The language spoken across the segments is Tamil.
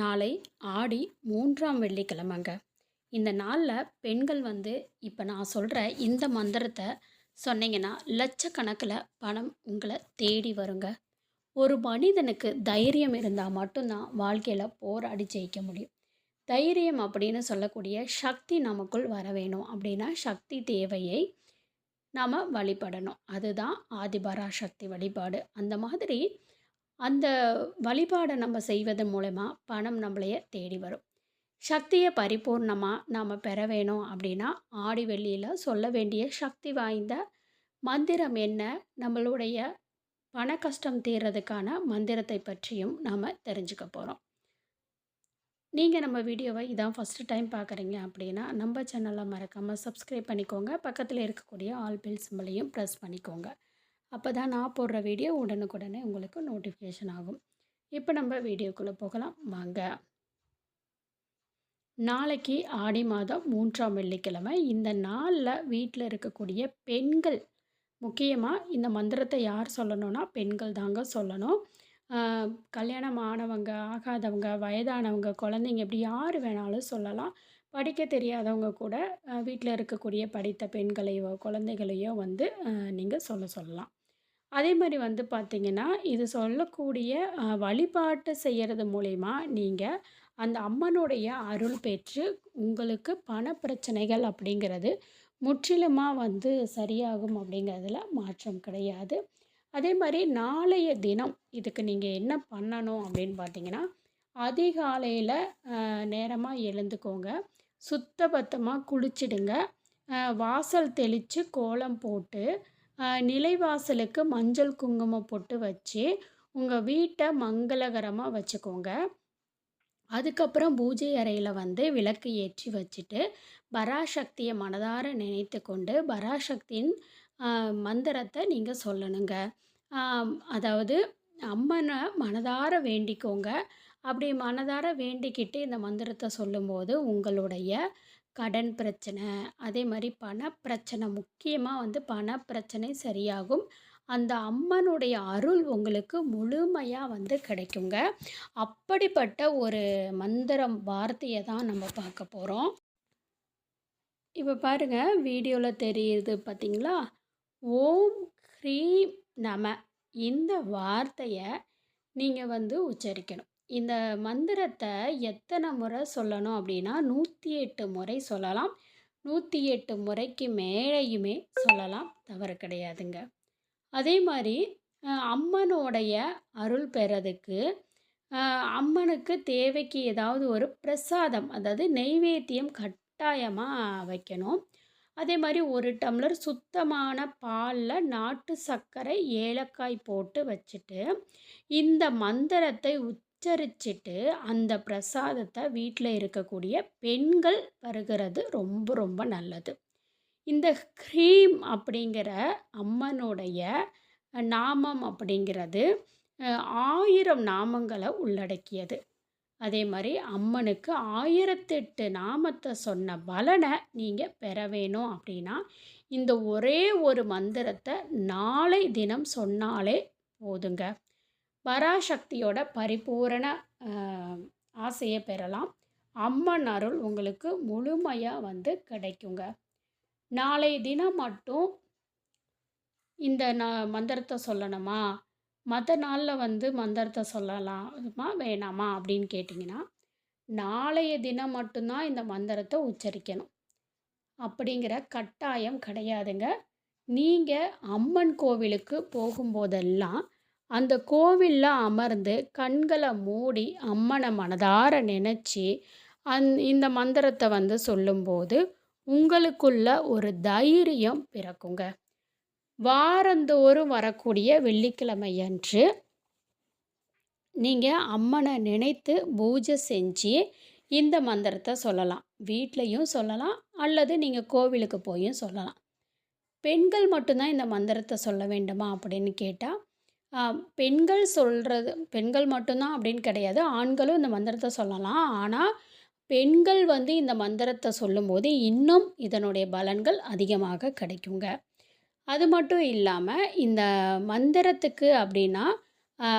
நாளை ஆடி மூன்றாம் வெள்ளிக்கிழமைங்க. இந்த நாளில் பெண்கள் வந்து இப்போ நான் சொல்கிற இந்த மந்திரத்தை சொன்னீங்கன்னா லட்சக்கணக்கில் பணம் உங்களை தேடி வருங்க. ஒரு மனிதனுக்கு தைரியம் இருந்தால் மட்டும்தான் வாழ்க்கையில் போராடி ஜெயிக்க முடியும். தைரியம் அப்படின்னு சொல்லக்கூடிய சக்தி நமக்குள் வர வேணும். அப்படின்னா சக்தி தேவையை நாம் வழிபடணும். அதுதான் ஆதிபராசக்தி வழிபாடு. அந்த மாதிரி அந்த வழிபாடை நம்ம செய்வதன் மூலயமா பணம் நம்மளைய தேடி வரும். சக்தியை பரிபூர்ணமாக நாம் பெற வேணும் அப்படின்னா ஆடி வெள்ளியில் சொல்ல வேண்டிய சக்தி வாய்ந்த மந்திரம் என்ன? நம்மளுடைய பண கஷ்டம் தீர்றதுக்கான மந்திரத்தை பற்றியும் நாம் தெரிஞ்சுக்க போகிறோம் நீங்கள் நம்ம வீடியோவை இதான் ஃபஸ்ட்டு டைம் பார்க்குறீங்க அப்படின்னா நம்ம சேனலை மறக்காமல் சப்ஸ்கிரைப் பண்ணிக்கோங்க. பக்கத்தில் இருக்கக்கூடிய ஆல் பில் சிம்பிளையும் ப்ரெஸ் பண்ணிக்கோங்க. அப்போ தான் நான் போடுற வீடியோ உடனுக்குடனே உங்களுக்கு நோட்டிஃபிகேஷன் ஆகும். இப்போ நம்ம வீடியோக்குள்ளே போகலாம். வாங்க. நாளைக்கு ஆடி மாதம் மூன்றாம் வெள்ளிக்கிழமை. இந்த நாளில் வீட்டில் இருக்கக்கூடிய பெண்கள் முக்கியமாக இந்த மந்திரத்தை யார் சொல்லணும்னா பெண்கள் தாங்க சொல்லணும். கல்யாணம் ஆனவங்க ஆகாதவங்க வயதானவங்க குழந்தைங்க இப்படி யார் வேணாலும் சொல்லலாம். படிக்க தெரியாதவங்க கூட வீட்டில் இருக்கக்கூடிய படித்த பெண்களையோ குழந்தைகளையோ வந்து நீங்கள் சொல்ல சொல்லலாம். அதே மாதிரி வந்து பார்த்திங்கன்னா இது சொல்லக்கூடிய வழிபாட்டு செய்கிறது மூலயமா நீங்கள் அந்த அம்மனுடைய அருள் பெற்று உங்களுக்கு பண பிரச்சனைகள் அப்படிங்கிறது முற்றிலுமாக வந்து சரியாகும் அப்படிங்கிறதுல மாற்றம் கிடையாது. அதே மாதிரி நாளைய தினம் இதுக்கு நீங்கள் என்ன பண்ணணும் அப்படின்னு பார்த்தீங்கன்னா அதிகாலையில் நேரமாக எழுந்துக்கோங்க. சுத்தபத்தமாக குளிச்சிடுங்க. வாசல் தெளித்து கோலம் போட்டு நிலைவாசலுக்கு மஞ்சள் குங்குமம் போட்டு வச்சு உங்கள் வீட்டை மங்களகரமாக வச்சுக்கோங்க. அதுக்கப்புறம் பூஜை அறையில் வந்து விளக்கு ஏற்றி வச்சுட்டு பராசக்தியை மனதார நினைத்து கொண்டு பராசக்தியின் மந்திரத்தை நீங்கள் சொல்லணுங்க. அதாவது அம்மனை மனதார வேண்டிக்கோங்க. அப்படி மனதார வேண்டிக்கிட்டு இந்த மந்திரத்தை சொல்லும்போது உங்களுடைய கடன் பிரச்சனை அதே மாதிரி பண பிரச்சனை முக்கியமாக வந்து பண பிரச்சனை சரியாகும். அந்த அம்மனுடைய அருள் உங்களுக்கு முழுமையாக வந்து கிடைக்குங்க. அப்படிப்பட்ட ஒரு மந்திரம் வார்த்தையை தான் நம்ம பார்க்க போகிறோம் இப்போ பாருங்க வீடியோவில் தெரியுது பார்த்தீங்களா ஓம் ஹ்ரீம் நம. இந்த வார்த்தையை நீங்கள் வந்து உச்சரிக்கணும். இந்த மந்திரத்தை எத்தனை முறை சொல்லணும் அப்படின்னா நூற்றி எட்டு முறை சொல்லலாம். நூற்றி எட்டு முறைக்கு மேலேயுமே சொல்லலாம். தவறு கிடையாதுங்க. அதே மாதிரி அம்மனுடைய அருள் பெறதுக்கு அம்மனுக்கு தேவைக்கு ஏதாவது ஒரு பிரசாதம் அதாவது நெய்வேத்தியம் கட்டாயமாக வைக்கணும். அதே மாதிரி ஒரு டம்ளர் சுத்தமான பாலில் நாட்டு சர்க்கரை ஏலக்காய் போட்டு வச்சுட்டு இந்த மந்திரத்தை உச்சரிச்சிட்டு அந்த பிரசாதத்தை வீட்டில் இருக்கக்கூடிய பெண்கள் வருகிறது ரொம்ப ரொம்ப நல்லது. இந்த க்ரீம் அப்படிங்கிற அம்மனுடைய நாமம் அப்படிங்கிறது ஆயிரம் நாமங்களை உள்ளடக்கியது. அதே மாதிரி அம்மனுக்கு ஆயிரத்தெட்டு நாமத்தை சொன்ன பலனை நீங்கள் பெற வேணும் அப்படின்னா இந்த ஒரே ஒரு மந்திரத்தை நாளை தினம் சொன்னாலே போதுங்க. பராசக்தியோட பரிபூரண ஆசையை பெறலாம். அம்மன் அருள் உங்களுக்கு முழுமையாக வந்து கிடைக்குங்க. நாளை தினம் மட்டும் இந்த ந மந்திரத்தை சொல்லணுமா? மற்ற நாளில் வந்து மந்திரத்தை சொல்லலாமா வேணாமா அப்படின்னு கேட்டிங்கன்னா நாளைய தினம் மட்டும்தான் இந்த மந்திரத்தை உச்சரிக்கணும். அப்படிங்கிற கட்டாயம் கிடையாதுங்க. நீங்கள் அம்மன் கோவிலுக்கு போகும்போதெல்லாம் அந்த கோவிலில் அமர்ந்து கண்களை மூடி அம்மனை மனதார நினச்சி அந் இந்த மந்திரத்தை வந்து சொல்லும்போது உங்களுக்குள்ள ஒரு தைரியம் பிறக்குங்க. வாரந்தோறும் வரக்கூடிய வெள்ளிக்கிழமை அன்று நீங்கள் அம்மனை நினைத்து பூஜை செஞ்சு இந்த மந்திரத்தை சொல்லலாம். வீட்லேயும் சொல்லலாம் அல்லது நீங்கள் கோவிலுக்கு போயும் சொல்லலாம். பெண்கள் மட்டும்தான் இந்த மந்திரத்தை சொல்ல வேண்டுமா அப்படின்னு கேட்டால் பெண்கள் சொல்கிறது பெண்கள் மட்டும்தான் அப்படின்னு கிடையாது ஆண்களும் இந்த மந்திரத்தை சொல்லலாம் ஆனால் பெண்கள் வந்து இந்த மந்திரத்தை சொல்லும்போது இன்னும் இதனுடைய பலன்கள் அதிகமாக கிடைக்குங்க அது மட்டும் இல்லாமல் இந்த மந்திரத்துக்கு அப்படின்னா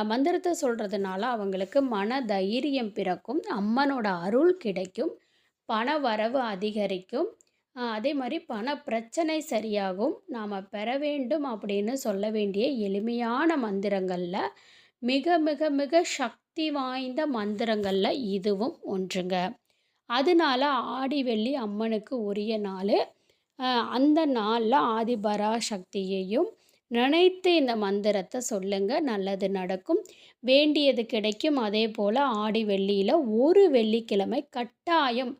மந்திரத்தை சொல்கிறதுனால அவங்களுக்கு மன தைரியம் பிறக்கும். அம்மனோட அருள் கிடைக்கும். பண வரவு அதிகரிக்கும். அதே மாதிரி பண பிரச்சனை சரியாகும். நாம் பெற வேண்டும் அப்படின்னு சொல்ல வேண்டிய எளிமையான மந்திரங்களில் மிக மிக மிக சக்தி வாய்ந்த மந்திரங்களில் இதுவும் ஒன்றுங்க. அதனால ஆடி வெள்ளி அம்மனுக்கு உரிய நாள் அந்த நாளில் ஆதிபரா சக்தியையும் நினைத்து இந்த மந்திரத்தை சொல்லுங்க. நல்லது நடக்கும். வேண்டியது கிடைக்கும். அதேபோல ஆடி வெள்ளியில் ஒரு வெள்ளிக்கிழமை கட்டாயம்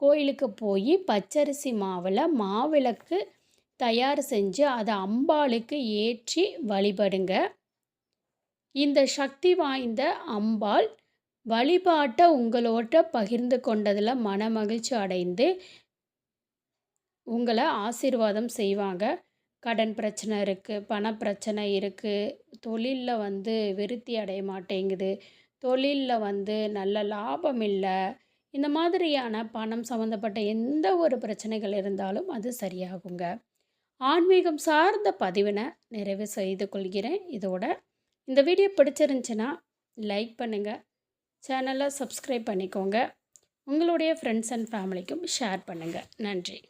கோயிலுக்கு போய் பச்சரிசி மாவில் மாவிளக்கு தயார் செஞ்சு அதை அம்பாளுக்கு ஏற்றி வழிபடுங்க. இந்த சக்தி வாய்ந்த அம்பாள் வழிபாட்டை உங்களோட பகிர்ந்து கொண்டதில் மனமகிழ்ச்சி அடைந்து உங்களை ஆசீர்வாதம் செய்வாங்க. கடன் பிரச்சனை இருக்குது பண பிரச்சனை இருக்குது தொழிலில் வந்து விருத்தி அடைய மாட்டேங்குது, தொழிலில் வந்து நல்ல லாபம் இல்லை இந்த மாதிரியான பணம் சம்மந்தப்பட்ட எந்த ஒரு பிரச்சனைகள் இருந்தாலும் அது சரியாகுங்க. ஆன்மீகம் சார்ந்த பதிவினை நிறைவு செய்து கொள்கிறேன். இதோட இந்த வீடியோ பிடிச்சிருந்துச்சுன்னா, லைக் பண்ணுங்கள் சேனலை சப்ஸ்கிரைப் பண்ணிக்கோங்க. உங்களுடைய ஃப்ரெண்ட்ஸ் அண்ட் ஃபேமிலிக்கும் ஷேர் பண்ணுங்கள் நன்றி.